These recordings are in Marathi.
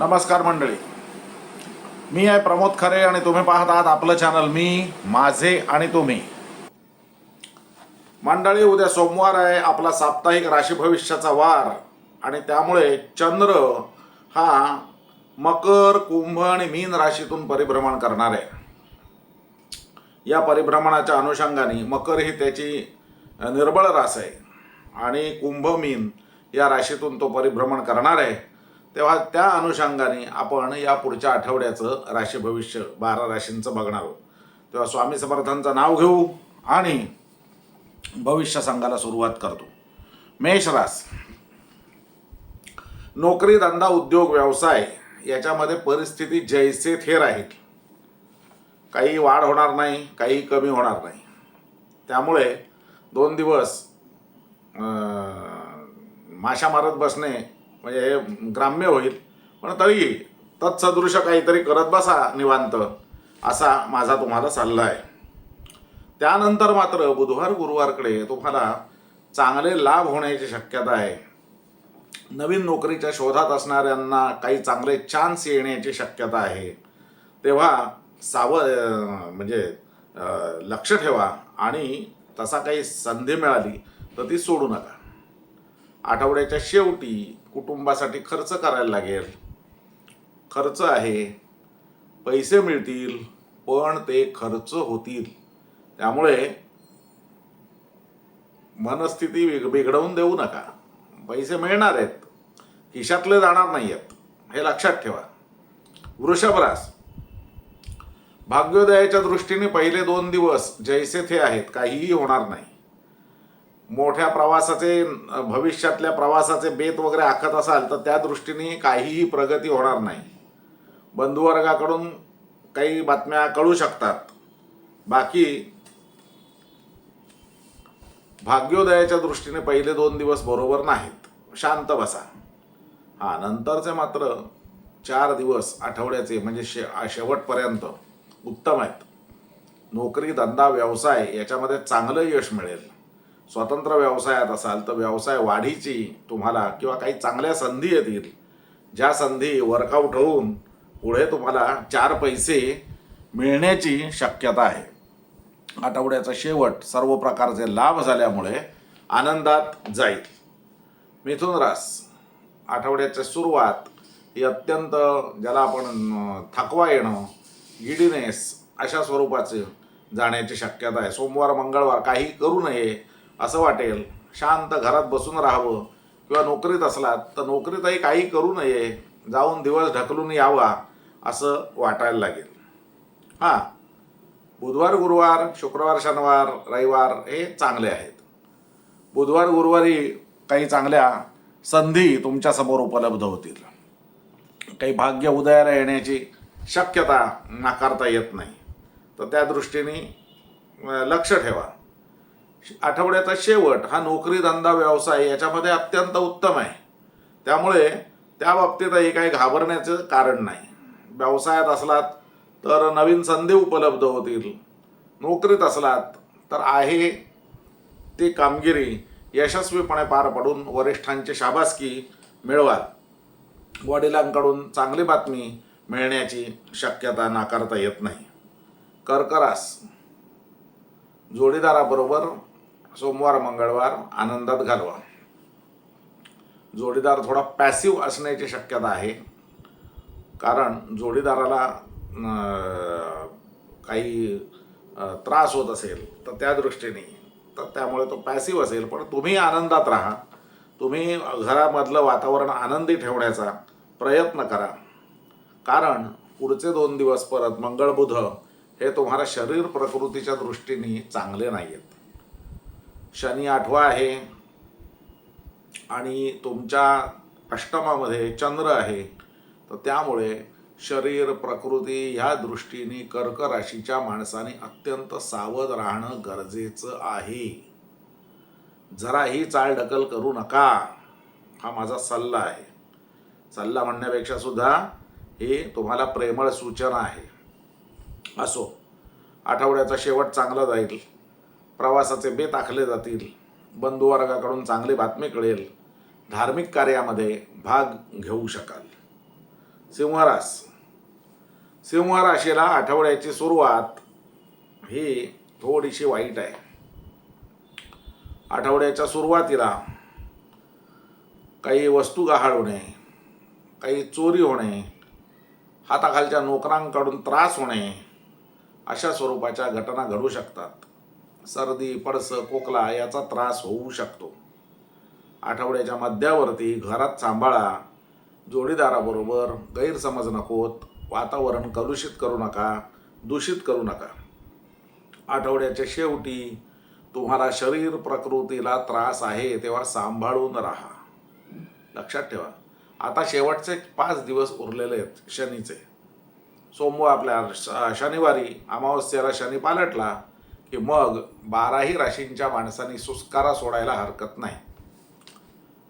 नमस्कार मंडळी. मी आहे प्रमोद खरे आणि तुम्ही पाहत आहात आपलं चॅनल मी माझे आणि तुम्ही. मंडळी उद्या सोमवार आहे आपला साप्ताहिक राशी भविष्याचा वार. आणि त्यामुळे चंद्र हा मकर कुंभ आणि मीन राशीतून परिभ्रमण करणार आहे. या परिभ्रमणाच्या अनुषंगाने मकर ही त्याची निर्बळ रास आहे. आणि कुंभ मीन या राशीतून तो परिभ्रमण करणार आहे. तेव्हा त्या अनुषंगाने आपण या पुढच्या आठवड्याचं राशी भविष्य बारा राशींचं बघणार आहोत. तेव्हा स्वामी समर्थांचं नाव घेऊ आणि भविष्य सांगायला सुरुवात करतो. मेष रास नोकरी धंदा उद्योग व्यवसाय याच्यामध्ये परिस्थिती जैसे थेर आहेत. काही वाढ होणार नाही काही कमी होणार नाही. त्यामुळे दोन दिवस माशा मारत बसणे म्हणजे हे ग्राम्य होईल. पण तरी तत्सदृश काहीतरी करत बसा निवांत असा माझा तुम्हाला सल्ला आहे. त्यानंतर मात्र बुधवार गुरुवारकडे तुम्हाला चांगले लाभ होण्याची शक्यता आहे. नवीन नोकरीच्या शोधात असणाऱ्यांना काही चांगले चान्स येण्याची शक्यता आहे. तेव्हा साव म्हणजे लक्ष ठेवा आणि तसा काही संधी मिळाली तर ती सोडू नका. आठवड्याच्या शेवटी कुटुंबासाठी खर्च करायला लागेल. खर्च आहे. पैसे मिळतील पण ते खर्च होतील. त्यामुळे मनस्थिती बिग बिघडवून देऊ नका. पैसे मिळणार आहेत. खिशातले जाणार नाही आहेत हे लक्षात ठेवा. वृषभरास भाग्योदयाच्या दृष्टीने पहिले दोन दिवस जैसे थे आहेत. काहीही होणार नाही. मोठ्या प्रवासाचे भविष्यातल्या प्रवासाचे बेत वगैरे आखत असाल तर त्या दृष्टीने काहीही प्रगती होणार नाही. बंधुवर्गाकडून काही बातम्या कळू शकतात. बाकी भाग्योदयाच्या दृष्टीने पहिले दोन दिवस बरोबर नाहीत. शांत बसा. हा नंतरचे मात्र चार दिवस आठवड्याचे म्हणजे शे शेवटपर्यंत उत्तम आहेत. नोकरी धंदा व्यवसाय याच्यामध्ये चांगलं यश मिळेल. स्वतंत्र व्यवसायात असाल तर व्यवसाय वाढीची तुम्हाला किंवा काही चांगल्या संधी येतील. ज्या संधी वर्कआउट होऊन पुढे तुम्हाला चार पैसे मिळण्याची शक्यता आहे. आठवड्याचा शेवट सर्व प्रकारचे लाभ झाल्यामुळे आनंदात जाईल. मिथुन रास आठवड्याची सुरुवात ही अत्यंत ज्याला आपण थकवा येणं गिडीनेस अशा स्वरूपाचे जाण्याची शक्यता आहे. सोमवार मंगळवार काही करू नये असं वाटेल. शांत घरात बसून राहावं. किंवा नोकरीत असलात तर नोकरीतही काही करू नये. जाऊन दिवस ढकलून यावा असं वाटायला लागेल. हां. बुधवार गुरुवार शुक्रवार शनिवार रविवार हे चांगले आहेत. बुधवार गुरुवारी काही चांगल्या संधी तुमच्यासमोर उपलब्ध होतील. काही भाग्य उदयाला येण्याची शक्यता नाकारता येत नाही. तर त्या दृष्टीने लक्ष ठेवा. आठवड्याचा शेवट हा नोकरी धंदा व्यवसाय याच्यामध्ये अत्यंत उत्तम आहे. त्यामुळे त्या बाबतीतही काही घाबरण्याचं कारण नाही. व्यवसायात असलात तर नवीन संधी उपलब्ध होतील. नोकरीत असलात तर आहे ती कामगिरी यशस्वीपणे पार पडून वरिष्ठांची शाबासकी मिळवाल. वडिलांकडून चांगली बातमी मिळण्याची शक्यता नाकारता येत नाही. कर्करास जोडीदाराबरोबर सोमवार मंगळवार आनंदात घालवा. जोडीदार थोडा पॅसिव्ह असण्याची शक्यता आहे. कारण जोडीदाराला काही त्रास होत असेल तर त्या दृष्टीने तर त्यामुळे तो पॅसिव्ह असेल. पण तुम्ही आनंदात राहा. तुम्ही घरामधलं वातावरण आनंदी ठेवण्याचा प्रयत्न करा. कारण पुढचे दोन दिवस परत मंगळ बुध हे तुम्हाला शरीर प्रकृतीच्या दृष्टीने चांगले नाही आहेत शनी आठवा आहे. आणि तुमच्या अष्टमामध्ये चंद्र आहे. तर त्यामुळे शरीर प्रकृती ह्या दृष्टीने कर्क राशीच्या माणसाने अत्यंत सावध राहणं गरजेचं आहे. जराही चालढकल करू नका. हा माझा सल्ला आहे. सल्ला म्हणण्यापेक्षा सुद्धा हे तुम्हाला प्रेमळ सूचना आहे. असो. आठवड्याचा शेवट चांगला जाईल. प्रवासाचे बेत आखले जातील. बंधुवर्गाकडून चांगली बातमी कळेल. धार्मिक कार्यामध्ये भाग घेऊ शकाल. सिंहरास. सिंह राशीला आठवड्याची सुरुवात ही थोडीशी वाईट आहे. आठवड्याच्या सुरुवातीला काही वस्तू गहाळ होणे काही चोरी होणे हाताखालच्या नोकरांकडून त्रास होणे अशा स्वरूपाच्या घटना घडू शकतात. सर्दी पडसं खोकला याचा त्रास होऊ शकतो. आठवड्याच्या मध्यावरती घरात सांभाळा. जोडीदाराबरोबर गैरसमज नकोत. वातावरण कलुषित करू नका. दूषित करू नका. आठवड्याच्या शेवटी तुम्हाला शरीर प्रकृतीला त्रास आहे तेव्हा सांभाळून राहा. लक्षात ठेवा. आता शेवटचे पाच दिवस उरलेले आहेत शनीचे. सोमवार आपल्या श- शनिवारी अमावस्येला शनी पालटला. की मग बाराही राशींच्या माणसांनी सुस्कारा सोडायला हरकत नाही.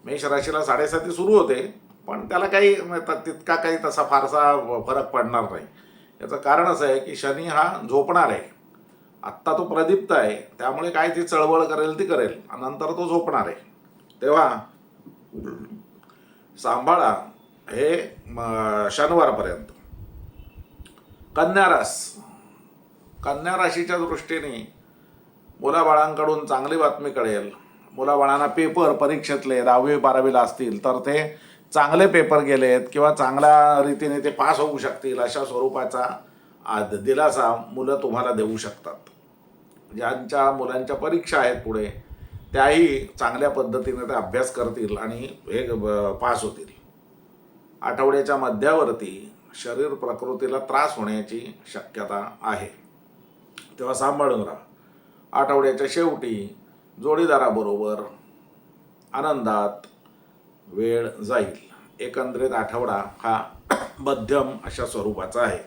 मेष राशीला साडेसाती सुरू होते पण त्याला काही म्हणजे तितका काही तसा फारसा फरक पडणार नाही. याचं कारण असं आहे की शनी हा झोपणार आहे. आत्ता तो प्रदीप्त आहे त्यामुळे काय ती चळवळ करेल ती करेल आणि नंतर तो झोपणार आहे. तेव्हा सांभाळा हे शनिवारपर्यंत. कन्या रास. कन्या राशीच्या दृष्टीने मुलाबाळांकडून चांगली बातमी कळेल. मुलाबाळांना पेपर परीक्षेतले दहावी बारावीला असतील तर ते चांगले पेपर गेलेत किंवा चांगल्या रीतीने ते पास होऊ शकतील अशा स्वरूपाचा आद दिलासा मुलं तुम्हाला देऊ शकतात. ज्यांच्या मुलांच्या परीक्षा आहेत पुढे त्याही चांगल्या पद्धतीने ते अभ्यास करतील आणि हे ब- पास होतील. आठवड्याच्या मध्यावरती शरीर प्रकृतीला त्रास होण्याची शक्यता आहे. तेव्हा सांभाळून राहा. आठवड्याच्या शेवटी जोडीदाराबरोबर आनंदात वेळ जाईल. एकंदरीत आठवडा हा मध्यम अशा स्वरूपाचा आहे.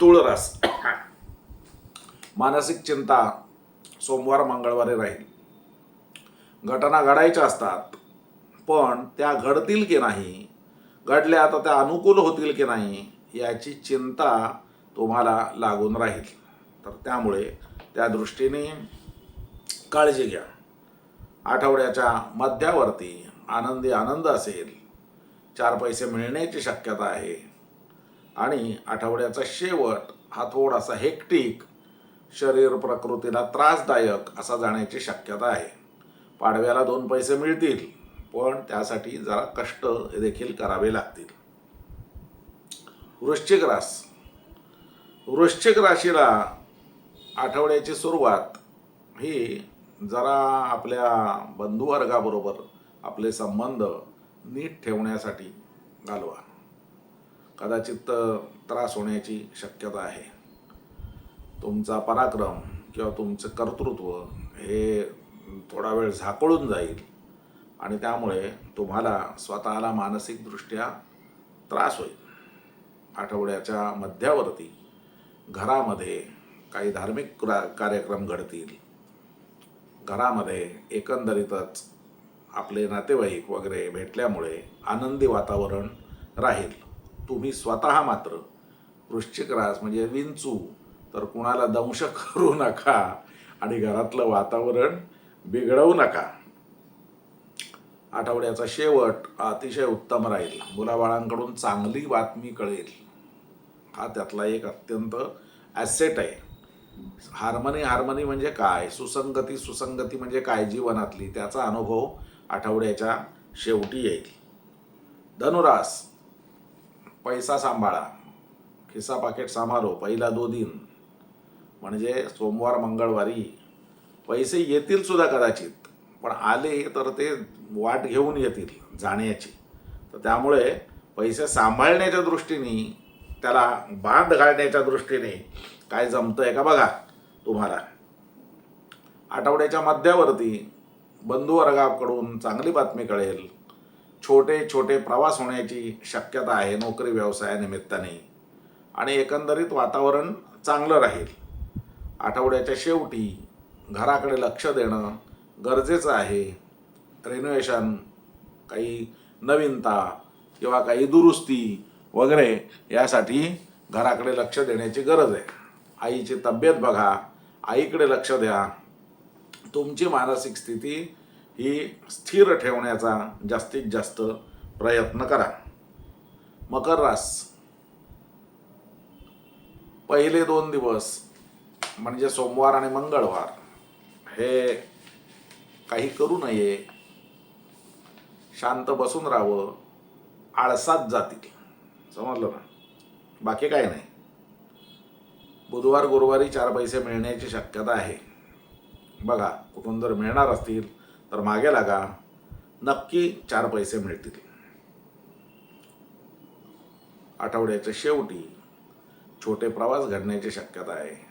तुळरास मानसिक चिंता सोमवार मंगळवारी राहील. घटना घडायच्या असतात पण त्या घडतील की नाही घडल्या तर त्या अनुकूल होतील की नाही याची चिंता तुम्हाला लागून राहील. तर त्यामुळे त्या दृष्टीने काळजी घ्या. आठवड्याच्या मध्यावरती आनंदी आनंद असेल चार पैसे मिळण्याची शक्यता आहे आणि आठवड्याचा शेवट हा थोडासा हेक्टिक शरीर प्रकृतीला त्रासदायक असा जाण्याची शक्यता आहे. पाडव्याला दोन पैसे मिळतील पण त्यासाठी जरा कष्ट देखील करावे लागतील. वृश्चिक रास. वृश्चिक राशीला आठवड्याची सुरुवात ही जरा आपल्या बंधुवर्गाबरोबर आपले संबंध नीट ठेवण्यासाठी घालवा. कदाचित त्रास होण्याची शक्यता आहे. तुमचा पराक्रम किंवा तुमचं कर्तृत्व हे थोडा वेळ झाकळून जाईल आणि त्यामुळे तुम्हाला स्वतःला मानसिकदृष्ट्या त्रास होईल. आठवड्याच्या मध्यावरती घरामध्ये काही धार्मिक कार्यक्रम घडतील. घरामध्ये एकंदरीतच आपले नातेवाईक वगैरे भेटल्यामुळे आनंदी वातावरण राहील. तुम्ही स्वतः मात्र वृश्चिक रास म्हणजे विंचू तर कुणाला दंश करू नका आणि घरातलं वातावरण बिघडवू नका. आठवड्याचा शेवट अतिशय उत्तम राहील. मुलाबाळांकडून चांगली बातमी कळेल. हा त्यातला एक अत्यंत ॲसेट आहे. हार्मनी हार्मनी म्हणजे काय? सुसंगती सुसंगती म्हणजे काय जीवनातली? त्याचा अनुभव आठवड्याच्या शेवटी येईल. धनुरास पैसा सांभाळा. खिसा पाकिट सांभाळो. पहिला दो दिन. म्हणजे सोमवार मंगळवारी. पैसे येतील सुद्धा कदाचित पण आले तर ते वाट घेऊन येतील जाण्याची. तर त्यामुळे पैसे सांभाळण्याच्या दृष्टीने त्याला बांध घालण्याच्या दृष्टीने काय जमतं आहे का बघा तुम्हाला. आठवड्याच्या मध्यावरती बंधुवर्गाकडून चांगली बातमी कळेल. छोटे छोटे प्रवास होण्याची शक्यता आहे नोकरी व्यवसायानिमित्ताने आणि एकंदरीत वातावरण चांगलं राहील. आठवड्याच्या शेवटी घराकडे लक्ष देणं गरजेचं आहे. रिनोव्हेशन काही नवीनता किंवा काही दुरुस्ती वगैरे यासाठी घराकडे लक्ष देण्याची गरज आहे. आईची तब्येत बघा. आईकडे लक्ष द्या. तुमची मानसिक स्थिती ही स्थिर ठेवण्याचा जास्तीत जास्त प्रयत्न करा. मकर रास. पहिले दोन दिवस म्हणजे सोमवार आणि मंगळवार हे काही करू नये. शांत बसून राहावं. आळसात जातील. समजलं ना. बाकी काय नाही. बुधवार गुरुवारी चार पैसे मिळण्याची शक्यता आहे. बघा कुठून जर मिळणार असतील तर मागे लागा. नक्की चार पैसे मिळतील. आठवड्याच्या शेवटी छोटे प्रवास घडण्याची शक्यता आहे.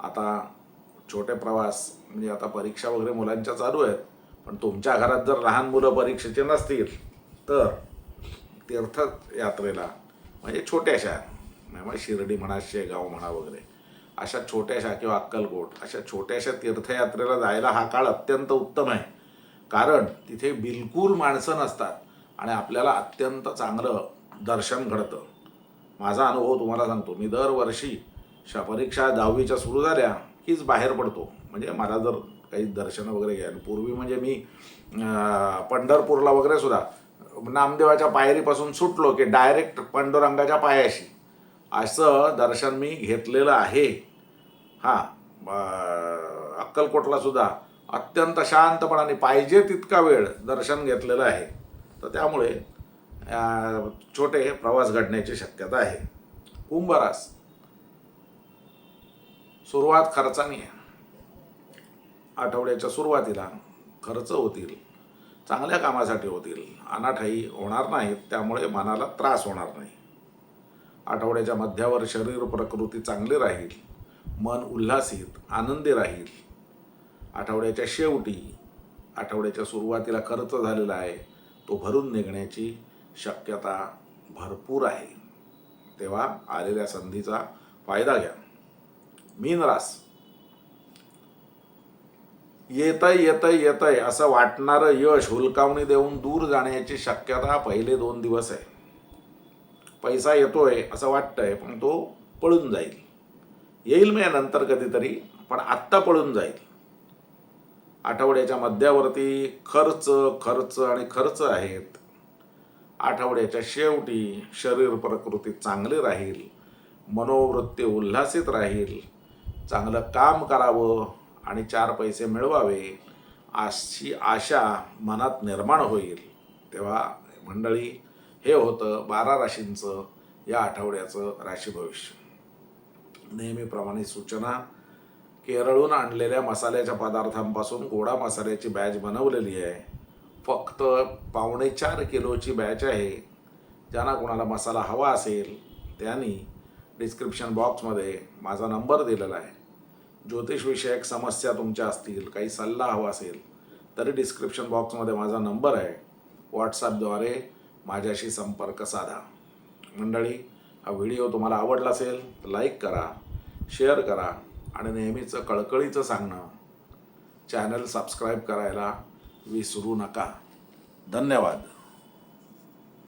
आता छोटे प्रवास म्हणजे आता परीक्षा वगैरे मुलांच्या चालू आहेत. पण तुमच्या घरात जर लहान मुलं परीक्षेचे नसतील तर तीर्थयात्रेला म्हणजे छोट्याशा. म्हणजे शिर्डी म्हणा शेगाव म्हणा वगैरे. अशा छोट्याशा किंवा अक्कलकोट अशा छोट्याशा तीर्थयात्रेला जायला हा काळ अत्यंत उत्तम आहे. कारण तिथे बिलकुल माणसं नसतात आणि आपल्याला अत्यंत चांगलं दर्शन घडतं. माझा अनुभव तुम्हाला सांगतो. मी दरवर्षी शा परीक्षा दहावीच्या सुरू झाल्या कीच बाहेर पडतो. म्हणजे मला जर काही दर्शन वगैरे घ्यायला पूर्वी म्हणजे मी पंढरपूरला वगैरे सुद्धा नामदेवाच्या पायरीपासून सुटलो की डायरेक्ट पांडुरंगाच्या पायाशी. असं दर्शन मी घेतलेलं आहे. हां अक्कलकोटलासुद्धा अत्यंत शांतपणाने पाहिजे तितका वेळ दर्शन घेतलेलं आहे. तर त्यामुळे छोटे प्रवास घडण्याची शक्यता आहे. कुंभरास. सुरुवात खर्चाने. आठवड्याच्या सुरुवातीला खर्च होतील. चांगल्या कामासाठी होतील. अनाठाई होणार नाहीत त्यामुळे मनाला त्रास होणार नाही. आठवड्याच्या मध्यावर शरीर प्रकृती चांगली राहील मन उल्हासित आनंदी राहील. आठवड्याच्या शेवटी आठवड्याच्या सुरुवातीला खर्च झालेला आहे तो भरून निघण्याची शक्यता भरपूर आहे. तेव्हा आलेल्या संधीचा फायदा घ्या. मीन रास. येतंय येतंय येतंय. असं वाटणारं यश हुलकावणी देऊन दूर जाण्याची शक्यता पहिले दोन दिवस आहे. पैसा येतोय असं वाटतंय पण तो पळून जाईल. येईल मी नंतर कधीतरी पण आत्ता पळून जाईल. आठवड्याच्या मध्यावरती खर्च खर्च आणि खर्च आहेत. आठवड्याच्या शेवटी शरीर प्रकृती चांगली राहील. मनोवृत्ती उल्हासित राहील. चांगलं काम करावं आणि चार पैसे मिळवावे अशी आशा मनात निर्माण होईल. तेव्हा मंडळी हे होतं बारा राशींचं या आठवड्याचं राशी भविष्य. नेहमीप्रमाणे सूचना केरळहून आणलेल्या मसाल्याच्या पदार्थांपासून गोडा मसाल्याची बॅच बनवलेली आहे. फक्त पावणे चार किलोची बॅच आहे. ज्यांना कोणाला मसाला हवा असेल त्यांनी डिस्क्रिप्शन बॉक्समध्ये माझा नंबर दिलेला आहे. ज्योतिषविषयक समस्या तुमच्या असतील काही सल्ला हवा असेल तरी डिस्क्रिप्शन बॉक्समध्ये माझा नंबर आहे. व्हॉट्सॲपद्वारे माझ्याशी संपर्क साधा. मंडळी हा व्हिडिओ तुम्हाला आवडला असेल तर लाईक करा शेअर करा आणि नेहमीचं कळकळीचं सांगणं. चॅनल सबस्क्राईब करायला विसरू नका. धन्यवाद.